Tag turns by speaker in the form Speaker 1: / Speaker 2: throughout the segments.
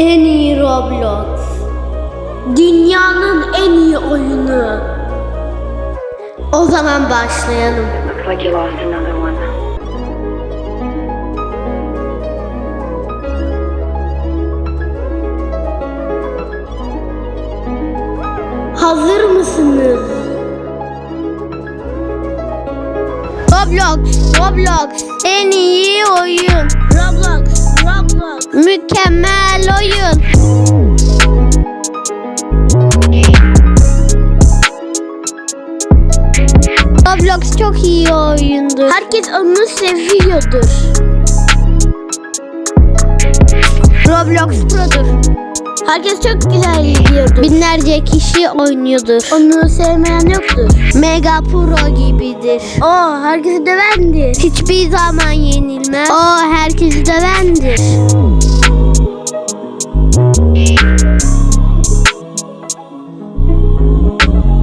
Speaker 1: En iyi Roblox. Dünyanın en iyi oyunu. O zaman başlayalım.
Speaker 2: Looks like you lost another one.
Speaker 1: Hazır mısınız? Roblox, Roblox. En iyi oyun. Roblox, Roblox. Mükemmel oyun. Roblox çok iyi oyundur. Herkes onu seviyordur. Roblox Pro'dur. Herkes çok güzel biliyordur. Binlerce kişi oynuyordur. Onu sevmeyen yoktur. Mega Pro gibidir. O herkesi dövendir. Hiçbir zaman yenilmez. O herkesi dövendir.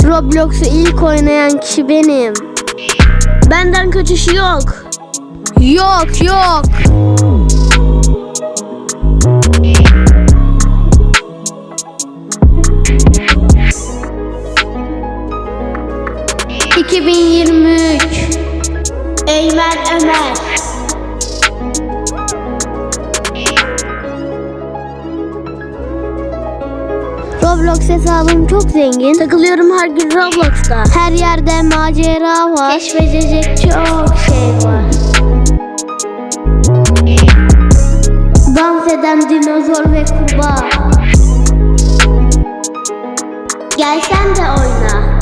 Speaker 1: Roblox'u ilk oynayan kişi benim. Benden kaçış yok. Yok yok. ...2023... Eymen Ömer... Roblox hesabım çok zengin. Takılıyorum her gün Roblox'ta. Her yerde macera var. Keşfedecek çok şey var. Dans eden dinozor ve kurbağa. Gel sen de oyna.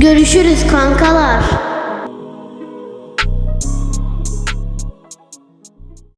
Speaker 1: Görüşürüz kankalar.